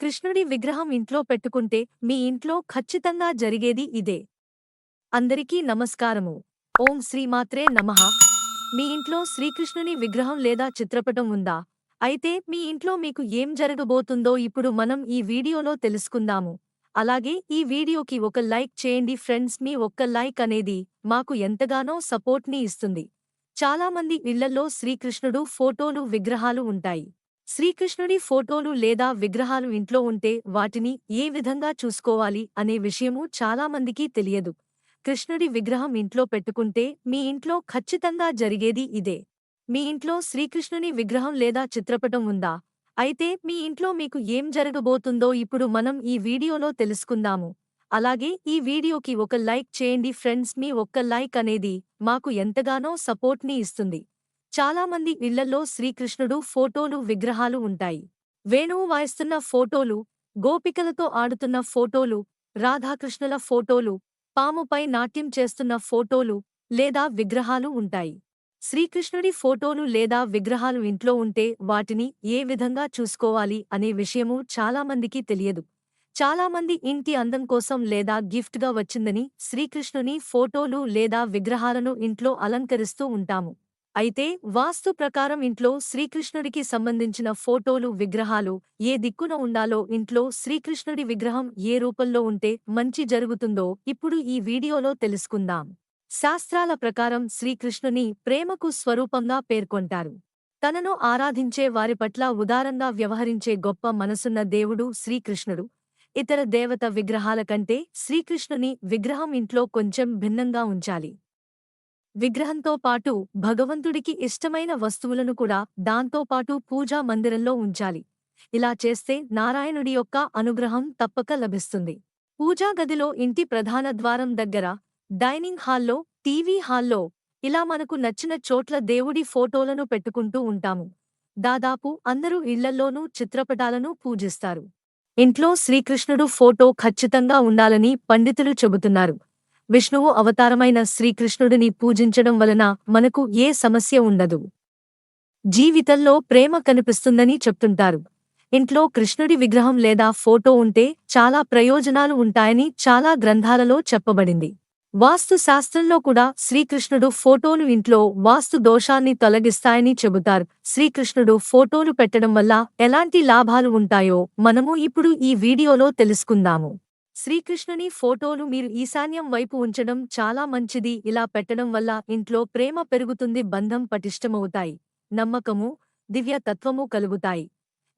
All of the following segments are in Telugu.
కృష్ణుడి విగ్రహం ఇంట్లో పెట్టుకుంటే మీ ఇంట్లో ఖచ్చితంగా జరిగేది ఇదే. అందరికీ నమస్కారము. ఓం శ్రీమాత్రే నమః. మీ ఇంట్లో శ్రీకృష్ణుని విగ్రహం లేదా చిత్రపటం ఉందా? అయితే మీ ఇంట్లో మీకు ఏం జరగబోతుందో ఇప్పుడు మనం ఈ వీడియోలో తెలుసుకుందాము. అలాగే ఈ వీడియోకి ఒక లైక్ చేయండి ఫ్రెండ్స్. మీ ఒక్క లైక్ అనేది మాకు ఎంతగానో సపోర్ట్ని ఇస్తుంది. చాలామంది ఇళ్ళలో శ్రీకృష్ణుడు ఫోటోలు విగ్రహాలు ఉంటాయి. శ్రీకృష్ణుడి ఫోటోలు లేదా విగ్రహాలు ఇంట్లో ఉంటే వాటిని ఏ విధంగా చూసుకోవాలి అనే విషయము చాలామందికి తెలియదు. కృష్ణుడి విగ్రహం ఇంట్లో పెట్టుకుంటే మీ ఇంట్లో ఖచ్చితంగా జరిగేది ఇదే. మీ ఇంట్లో శ్రీకృష్ణుని విగ్రహం లేదా చిత్రపటం ఉందా? అయితే మీ ఇంట్లో మీకు ఏం జరగబోతుందో ఇప్పుడు మనం ఈ వీడియోలో తెలుసుకుందాము. అలాగే ఈ వీడియోకి ఒక లైక్ చేయండి ఫ్రెండ్స్. మీ ఒక్క లైక్ అనేది మాకు ఎంతగానో సపోర్ట్ని ఇస్తుంది. చాలామంది ఇళ్ళల్లో శ్రీకృష్ణుడు ఫోటోలు విగ్రహాలు ఉంటాయి. వేణువు వాయిస్తున్న ఫోటోలు గోపికలతో ఆడుతున్న ఫోటోలు రాధాకృష్ణుల ఫోటోలు పాముపై నాట్యం చేస్తున్న ఫోటోలు లేదా విగ్రహాలు ఉంటాయి. శ్రీకృష్ణుడి ఫోటోలు లేదా విగ్రహాలు ఇంట్లో ఉంటే వాటిని ఏ విధంగా చూసుకోవాలి అనే విషయము చాలామందికి తెలియదు. చాలామంది ఇంటి అందం కోసం లేదా గిఫ్ట్గా వచ్చిందని శ్రీకృష్ణుని ఫోటోలు లేదా విగ్రహాలను ఇంట్లో అలంకరిస్తూ ఉంటాము. అయితే వాస్తు ప్రకారం ఇంట్లో శ్రీకృష్ణుడికి సంబంధించిన ఫోటోలు విగ్రహాలు ఏ దిక్కున ఉండాలో ఇంట్లో శ్రీకృష్ణుడి విగ్రహం ఏ రూపంలో ఉంటే మంచి జరుగుతుందో ఇప్పుడు ఈ వీడియోలో తెలుసుకుందాం. శాస్త్రాల ప్రకారం శ్రీకృష్ణుని ప్రేమకు స్వరూపంగా పేర్కొంటారు. తనను ఆరాధించే వారి పట్ల ఉదారంగా వ్యవహరించే గొప్ప మనసున్న దేవుడు శ్రీకృష్ణుడు. ఇతర దేవత విగ్రహాల కంటే శ్రీకృష్ణుని విగ్రహం ఇంట్లో కొంచెం భిన్నంగా ఉంచాలి. విగ్రహంతో పాటు భగవంతుడికి ఇష్టమైన వస్తువులను కూడా దాంతో పాటు పూజా మందిరంలో ఉంచాలి. ఇలా చేస్తే నారాయణుడి యొక్క అనుగ్రహం తప్పక లభిస్తుంది. పూజా గదిలో ఇంటి ప్రధాన ద్వారం దగ్గర డైనింగ్ హాల్లో టీవీ హాల్లో ఇలా మనకు నచ్చిన చోట్ల దేవుడి ఫోటోలను పెట్టుకుంటూ ఉంటాము. దాదాపు అందరూ ఇళ్ళల్లోనూ చిత్రపటాలను పూజిస్తారు. ఇంట్లో శ్రీకృష్ణుడు ఫోటో ఖచ్చితంగా ఉండాలని పండితులు చెబుతున్నారు. విష్ణువు అవతారమైన శ్రీకృష్ణుడిని పూజించడం వలన మనకు ఏ సమస్య ఉండదు. జీవితంలో ప్రేమ కనిపిస్తుందని చెప్తుంటారు. ఇంట్లో కృష్ణుడి విగ్రహం లేదా ఫోటో ఉంటే చాలా ప్రయోజనాలు ఉంటాయని చాలా గ్రంథాలలో చెప్పబడింది. వాస్తు శాస్త్రంలో కూడా శ్రీకృష్ణుడు ఫోటోలు ఇంట్లో వాస్తు దోషాన్ని తొలగిస్తాయని చెబుతారు. శ్రీకృష్ణుడు ఫోటోలు పెట్టడం వల్ల ఎలాంటి లాభాలు ఉంటాయో మనము ఇప్పుడు ఈ వీడియోలో తెలుసుకుందాము. శ్రీకృష్ణుని ఫోటోలు మీరు ఈశాన్యం వైపు ఉంచడం చాలా మంచిది. ఇలా పెట్టడం వల్ల ఇంట్లో ప్రేమ పెరుగుతుంది బంధం పటిష్టమవుతాయి నమ్మకము దివ్య తత్వము కలుగుతాయి.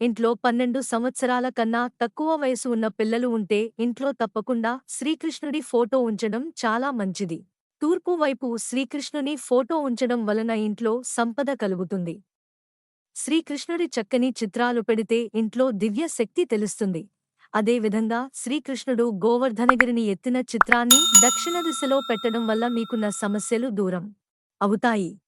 ఇంట్లో పన్నెండు సంవత్సరాల కన్నా తక్కువ వయసు ఉన్న పిల్లలు ఉంటే ఇంట్లో తప్పకుండా శ్రీకృష్ణుడి ఫోటో ఉంచడం చాలా మంచిది. తూర్పు వైపు శ్రీకృష్ణుని ఫోటో ఉంచడం వలన ఇంట్లో సంపద కలుగుతుంది. శ్రీకృష్ణుడి చక్కని చిత్రాలు పెడితే ఇంట్లో దివ్య శక్తి తెలుస్తుంది. అదేవిధంగా శ్రీకృష్ణుడు గోవర్ధనగిరిని ఎత్తిన చిత్రాన్ని దక్షిణ దిశలో పెట్టడం వల్ల మీకున్న సమస్యలు దూరం అవుతాయి.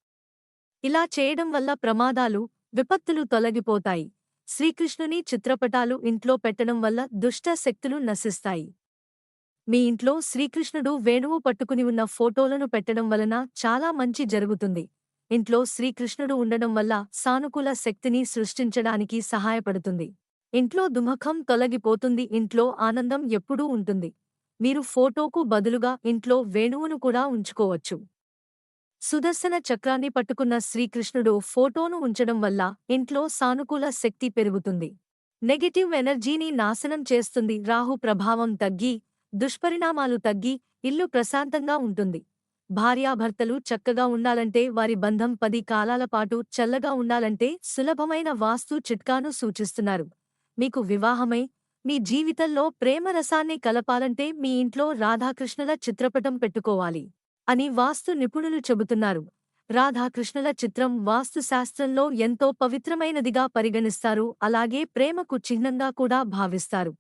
ఇలా చేయడం వల్ల ప్రమాదాలు విపత్తులు తొలగిపోతాయి. శ్రీకృష్ణుని చిత్రపటాలు ఇంట్లో పెట్టడం వల్ల దుష్ట శక్తులు నశిస్తాయి. మీ ఇంట్లో శ్రీకృష్ణుడు వేణువు పట్టుకుని ఉన్న ఫోటోలను పెట్టడం వలన చాలా మంచి జరుగుతుంది. ఇంట్లో శ్రీకృష్ణుడు ఉండడం వల్ల సానుకూల శక్తిని సృష్టించడానికి సహాయపడుతుంది. ఇంట్లో దుమఖం తొలగిపోతుంది ఇంట్లో ఆనందం ఎప్పుడూ ఉంటుంది. మీరు ఫోటోకు బదులుగా ఇంట్లో వేణువును కూడా ఉంచుకోవచ్చు. సుదర్శన చక్రాన్ని పట్టుకున్న శ్రీకృష్ణుడు ఫోటోను ఉంచడం వల్ల ఇంట్లో సానుకూల శక్తి పెరుగుతుంది. నెగటివ్ ఎనర్జీని నాశనం చేస్తుంది రాహు ప్రభావం తగ్గి దుష్పరిణామాలు తగ్గి ఇల్లు ప్రశాంతంగా ఉంటుంది. భార్యాభర్తలు చక్కగా ఉండాలంటే వారి బంధం పది కాలాల పాటు చల్లగా ఉండాలంటే సులభమైన వాస్తు చిట్కాను సూచిస్తున్నారు. మీకు వివాహమై మీ జీవితంలో ప్రేమరసాన్ని కలపాలంటే మీ ఇంట్లో రాధాకృష్ణుల చిత్రపటం పెట్టుకోవాలి అని వాస్తు నిపుణులు చెబుతున్నారు. రాధాకృష్ణుల చిత్రం వాస్తుశాస్త్రంలో ఎంతో పవిత్రమైనదిగా పరిగణిస్తారు. అలాగే ప్రేమకు చిహ్నంగా కూడా భావిస్తారు.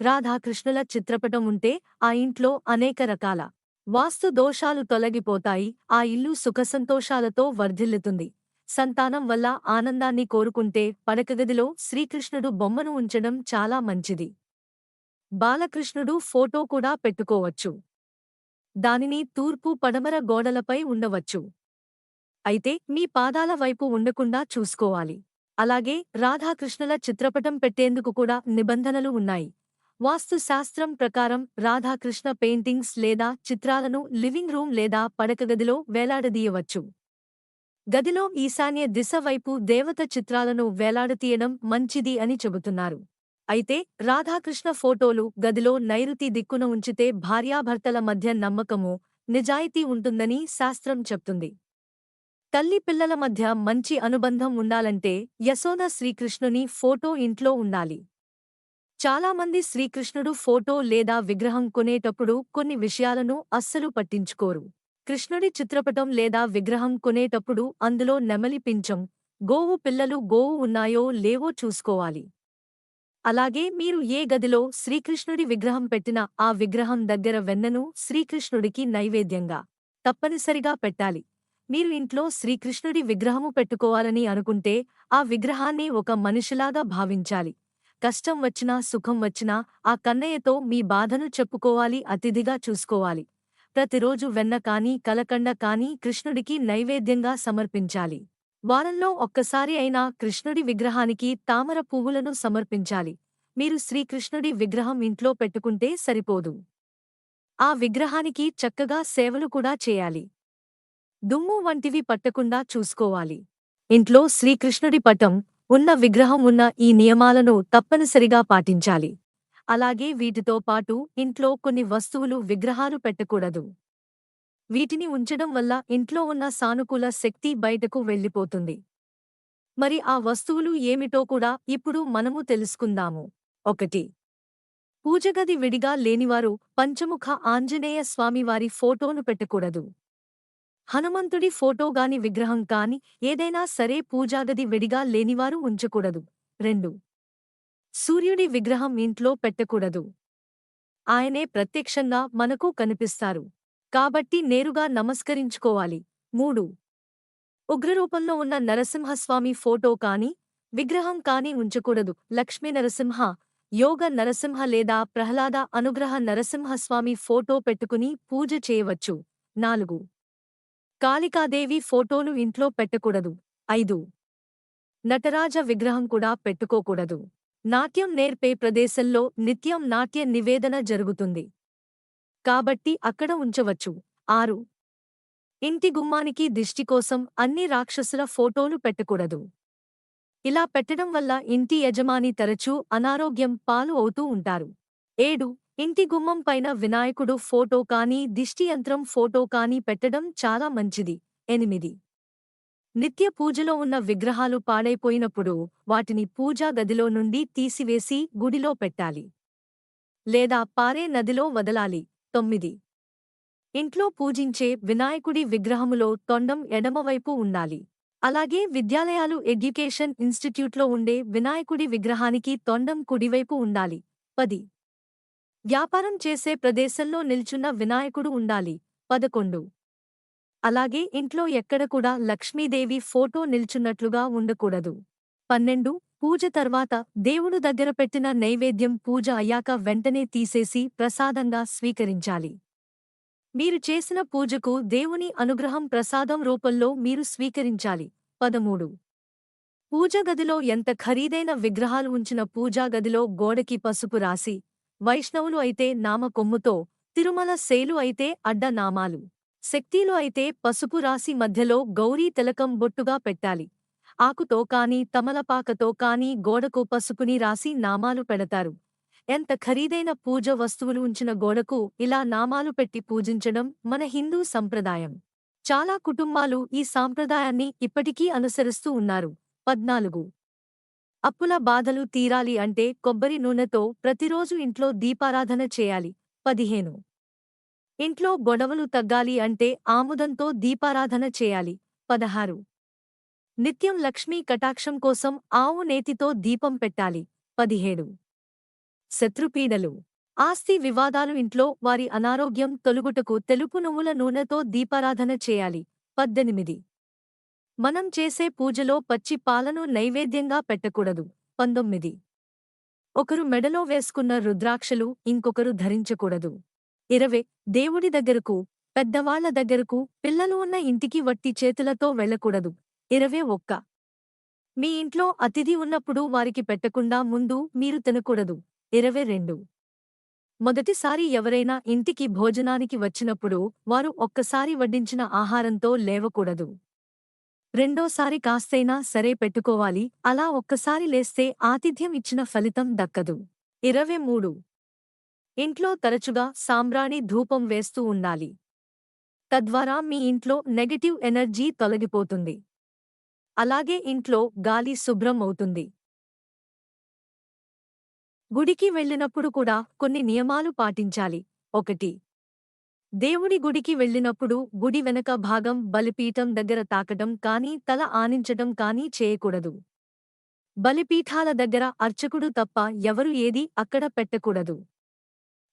రాధాకృష్ణుల చిత్రపటం ఉంటే ఆ ఇంట్లో అనేక రకాల వాస్తు దోషాలు తొలగిపోతాయి. ఆ ఇల్లు సుఖసంతోషాలతో వర్ధిల్లుతుంది. సంతానం వల్ల ఆనందాన్ని కోరుకుంటే పడకగదిలో శ్రీకృష్ణుడు బొమ్మను ఉంచడం చాలా మంచిది. బాలకృష్ణుడు ఫోటో కూడా పెట్టుకోవచ్చు. దానిని తూర్పు పడమర గోడలపై ఉండవచ్చు. అయితే మీ పాదాల వైపు ఉండకుండా చూసుకోవాలి. అలాగే రాధాకృష్ణుల చిత్రపటం పెట్టేందుకు కూడా నిబంధనలు ఉన్నాయి. వాస్తుశాస్త్రం ప్రకారం రాధాకృష్ణ పెయింటింగ్స్ లేదా చిత్రాలను లివింగ్ రూమ్ లేదా పడకగదిలో వేలాడదీయవచ్చు. గదిలో ఈశాన్య దిశ వైపు దేవత చిత్రాలను వేలాడతీయడం మంచిది అని చెబుతున్నారు. అయితే రాధాకృష్ణ ఫోటోలు గదిలో నైరుతి దిక్కున ఉంచితే భార్యాభర్తల మధ్య నమ్మకము నిజాయితీ ఉంటుందని శాస్త్రం చెప్తుంది. తల్లి పిల్లల మధ్య మంచి అనుబంధం ఉండాలంటే యశోద శ్రీకృష్ణుని ఫోటో ఇంట్లో ఉండాలి. చాలామంది శ్రీకృష్ణుడు ఫోటో లేదా విగ్రహం కొనేటప్పుడు కొన్ని విషయాలను అస్సలు పట్టించుకోరు. కృష్ణుడి చిత్రపటం లేదా విగ్రహం కొనేటప్పుడు అందులో నెమలి పించం గోవు పిల్లలు గోవు ఉన్నాయో లేవో చూసుకోవాలి. అలాగే మీరు ఏ గదిలో శ్రీకృష్ణుడి విగ్రహం పెట్టినా ఆ విగ్రహం దగ్గర వెన్నను శ్రీకృష్ణుడికి నైవేద్యంగా తప్పనిసరిగా పెట్టాలి. మీరు ఇంట్లో శ్రీకృష్ణుడి విగ్రహము పెట్టుకోవాలని అనుకుంటే ఆ విగ్రహాన్ని ఒక మనిషిలాగా భావించాలి. కష్టం వచ్చినా సుఖం వచ్చినా ఆ కన్నయ్యతో మీ బాధను చెప్పుకోవాలి అతిథిగా చూసుకోవాలి. ప్రతిరోజు వెన్న కానీ కలకండ కానీ కృష్ణుడికి నైవేద్యంగా సమర్పించాలి. వారంలో ఒక్కసారి అయినా కృష్ణుడి విగ్రహానికి తామర పువ్వులను సమర్పించాలి. మీరు శ్రీకృష్ణుడి విగ్రహం ఇంట్లో పెట్టుకుంటే సరిపోదు. ఆ విగ్రహానికి చక్కగా సేవలు కూడా చేయాలి. దుమ్ము వంటివి పట్టకుండా చూసుకోవాలి. ఇంట్లో శ్రీకృష్ణుడి పటం ఉన్న విగ్రహం ఉన్న ఈ నియమాలను తప్పనిసరిగా పాటించాలి. అలాగే వీటితో పాటు ఇంట్లో కొన్ని వస్తువులు విగ్రహాలు పెట్టకూడదు. వీటిని ఉంచడం వల్ల ఇంట్లో ఉన్న సానుకూల శక్తి బయటకు వెళ్ళిపోతుంది. మరి ఆ వస్తువులు ఏమిటో కూడా ఇప్పుడు మనము తెలుసుకుందాము. ఒకటి. పూజగది విడిగా లేనివారు పంచముఖ ఆంజనేయ స్వామివారి ఫోటోను పెట్టకూడదు. హనుమంతుడి ఫోటో గాని విగ్రహం కాని ఏదైనా సరే పూజాగది విడిగా లేనివారు ఉంచకూడదు. రెండు. సూర్యుడి విగ్రహం ఇంట్లో పెట్టకూడదు. ఆయనే ప్రత్యక్షంగా మనకు కనిపిస్తారు. కాబట్టి నేరుగా నమస్కరించుకోవాలి. మూడు. ఉగ్రరూపంలో ఉన్న నరసింహస్వామి ఫోటో కాని విగ్రహం కాని ఉంచకూడదు. లక్ష్మీ నరసింహ యోగ నరసింహ లేదా ప్రహ్లాద అనుగ్రహ నరసింహస్వామి ఫోటో పెట్టుకుని పూజ చేయవచ్చు. నాలుగు. కాళికాదేవి ఫోటోను ఇంట్లో పెట్టకూడదు. ఐదు. నటరాజ విగ్రహం కూడా పెట్టుకోకూడదు. నాట్యం నేర్పే ప్రదేశంలో నిత్యం నాట్య నివేదన జరుగుతుంది. కాబట్టి అక్కడ ఉంచవచ్చు. ఆరు. ఇంటి గుమ్మానికి దిష్టి కోసం అన్ని రాక్షసుల ఫోటోలు పెట్టకూడదు. ఇలా పెట్టడం వల్ల ఇంటి యజమాని తరచూ అనారోగ్యం పాలు అవుతూ ఉంటారు. ఏడు. ఇంటి గుమ్మం పైన వినాయకుడు ఫోటో కానీ దిష్టి యంత్రం ఫోటో కానీ పెట్టడం చాలా మంచిది. ఎనిమిది. నిత్య పూజలో ఉన్న విగ్రహాలు పాడైపోయినప్పుడు వాటిని పూజా గదిలో నుండి తీసివేసి గుడిలో పెట్టాలి. లేదా పారే నదిలో వదలాలి. తొమ్మిది. ఇంట్లో పూజించే వినాయకుడి విగ్రహములో తొండం ఎడమవైపు ఉండాలి. అలాగే విద్యాలయాలు ఎడ్యుకేషన్ ఇన్స్టిట్యూట్లో ఉండే వినాయకుడి విగ్రహానికి తొండం కుడివైపు ఉండాలి. పది. వ్యాపారం చేసే ప్రదేశంలో నిల్చున్న వినాయకుడు ఉండాలి. పదకొండు. అలాగే ఇంట్లో ఎక్కడ కూడా లక్ష్మీదేవి ఫోటో నిల్చున్నట్లుగా ఉండకూడదు. పన్నెండు పూజ తర్వాత దేవుడు దగ్గర పెట్టిన నైవేద్యం పూజ అయ్యాక వెంటనే తీసేసి ప్రసాదంగా స్వీకరించాలి. మీరు చేసిన పూజకు దేవుని అనుగ్రహం ప్రసాదం రూపంలో మీరు స్వీకరించాలి. పదమూడు పూజ గదిలో ఎంత ఖరీదైన విగ్రహాలు ఉంచిన పూజా గదిలో గోడకి పసుపు రాసి వైష్ణవులు అయితే నామ కొమ్ముతో తిరుమల సేలు అయితే అడ్డ నామాలు శక్తిలో అయితే పసుపు రాసి మధ్యలో గౌరీ తిలకం బొట్టుగా పెట్టాలి. ఆకుతో కాని తమలపాకతో కాని గోడకు పసుపుని రాసి నామాలు పెడతారు. ఎంత ఖరీదైన పూజ వస్తువులు ఉంచిన గోడకు ఇలా నామాలు పెట్టి పూజించడం మన హిందూ సంప్రదాయం. చాలా కుటుంబాలు ఈ సాంప్రదాయాన్ని ఇప్పటికీ అనుసరిస్తూ ఉన్నారు. పద్నాలుగు. అప్పుల బాధలు తీరాలి అంటే కొబ్బరి నూనెతో ప్రతిరోజు ఇంట్లో దీపారాధన చేయాలి. పదిహేను. ఇంట్లో గొడవలు తగ్గాలి అంటే ఆముదంతో దీపారాధన చేయాలి. పదహారు. నిత్యం లక్ష్మీ కటాక్షం కోసం ఆవు నేతితో దీపం పెట్టాలి. పదిహేడు. శత్రుపీడలు. ఆస్తి వివాదాలు ఇంట్లో వారి అనారోగ్యం తొలుగుటకు తెలుపు నువ్వుల నూనెతో దీపారాధన చేయాలి. పద్దెనిమిది. మనం చేసే పూజలో పచ్చి పాలను నైవేద్యంగా పెట్టకూడదు. పంతొమ్మిది. ఒకరు మెడలో వేసుకున్న రుద్రాక్షలు ఇంకొకరు ధరించకూడదు. ఇరవై దేవుడి దగ్గరకు పెద్దవాళ్ళ దగ్గరకు పిల్లలు ఉన్న ఇంటికి వట్టి చేతులతో వెళ్ళకూడదు. ఇరవై ఒక్క. మీ ఇంట్లో అతిథి ఉన్నప్పుడు వారికి పెట్టకుండా ముందు మీరు తినకూడదు. ఇరవై రెండు. మొదటిసారి ఎవరైనా ఇంటికి భోజనానికి వచ్చినప్పుడు వారు ఒక్కసారి వడ్డించిన ఆహారంతో లేవకూడదు. రెండోసారి కాస్తైనా సరే పెట్టుకోవాలి. అలా ఒక్కసారి లేస్తే ఆతిథ్యం ఇచ్చిన ఫలితం దక్కదు. ఇరవై మూడు. ఇంట్లో తరచుగా సాంబ్రాణి ధూపం వేస్తూ ఉండాలి. తద్వారా మీ ఇంట్లో నెగటివ్ ఎనర్జీ తొలగిపోతుంది. అలాగే ఇంట్లో గాలి శుభ్రం అవుతుంది. గుడికి వెళ్ళినప్పుడు కూడా కొన్ని నియమాలు పాటించాలి. ఒకటి దేవుడి గుడికి వెళ్ళినప్పుడు గుడి వెనక భాగం బలిపీఠం దగ్గర తాకటం కానీ తల ఆనించటం కానీ చేయకూడదు. బలిపీఠాల దగ్గర అర్చకుడు తప్ప ఎవరు ఏదీ అక్కడ పెట్టకూడదు.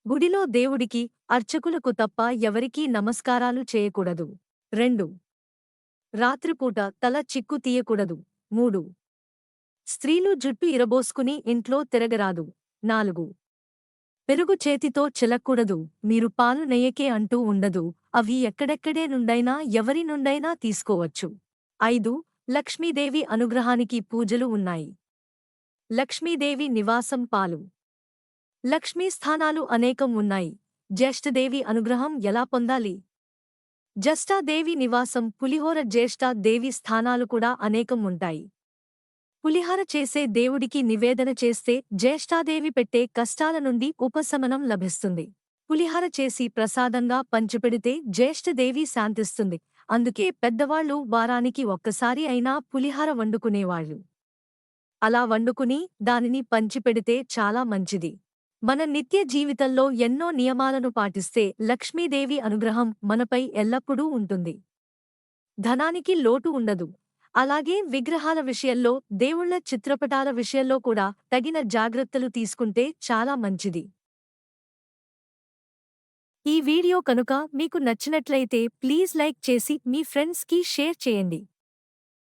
గుడిలో దేవుడికి అర్చకులకు తప్ప ఎవరికీ నమస్కారాలు చేయకూడదు. రెండు. రాత్రిపూట తల చిక్కు తీయకూడదు. మూడు. స్త్రీలు జుట్టు ఇరబోసుకుని ఇంట్లో తిరగరాదు. నాలుగు. పెరుగు చేతితో చిలక్కూడదు. మీరు పాలు నెయ్యకే అంటూ ఉండదు. అవి ఎక్కడెక్కడే నుండైనా ఎవరి నుండైనా తీసుకోవచ్చు. ఐదు. లక్ష్మీదేవి అనుగ్రహానికి పూజలు ఉన్నాయి. లక్ష్మీదేవి నివాసం పాలు. లక్ష్మీ స్థానాలు అనేకం ఉన్నాయి. జ్యేష్ఠదేవి అనుగ్రహం ఎలా పొందాలి? జష్టాదేవి నివాసం పులిహోర జ్యేష్ఠాదేవి స్థానాలు కూడా అనేకం ఉంటాయి. పులిహార చేసే దేవుడికి నివేదన చేస్తే జ్యేష్ఠాదేవి పెట్టే కష్టాల నుండి ఉపశమనం లభిస్తుంది. పులిహార చేసి ప్రసాదంగా పంచిపెడితే జ్యేష్ఠదేవి శాంతిస్తుంది. అందుకే పెద్దవాళ్ళు వారానికి ఒక్కసారి అయినా పులిహార వండుకునేవాళ్ళు అలా వండుకుని దానిని పంచిపెడితే చాలా మంచిది. మన నిత్య జీవితంలో ఎన్నో నియమాలను పాటిస్తే లక్ష్మీదేవి అనుగ్రహం మనపై ఎల్లప్పుడూ ఉంటుంది. ధనానికి లోటు ఉండదు. అలాగే విగ్రహాల విషయంలో దేవుళ్ళ చిత్రపటాల విషయంలో కూడా తగిన జాగ్రత్తలు తీసుకుంటే చాలా మంచిది. ఈ వీడియో కనుక మీకు నచ్చినట్లయితే ప్లీజ్ లైక్ చేసి మీ ఫ్రెండ్స్కి షేర్ చేయండి.